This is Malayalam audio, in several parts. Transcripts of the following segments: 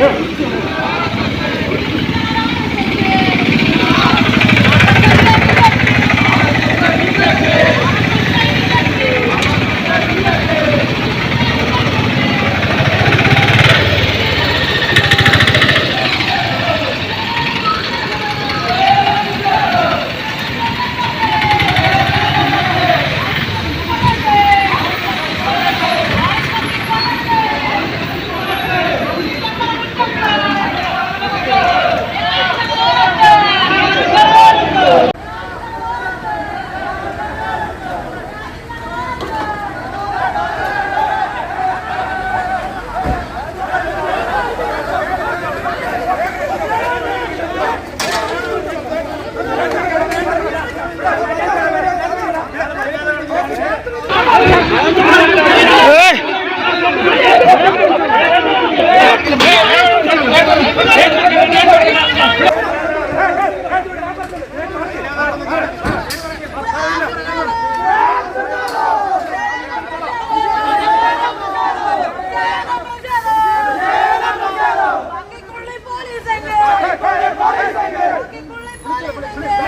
Yeah.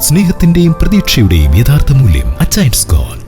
സ്നേഹത്തിന്റെയും പ്രതീക്ഷയുടെയും യഥാർത്ഥ മൂല്യം അച്ചൈൻസ് ഗോൾഡ്.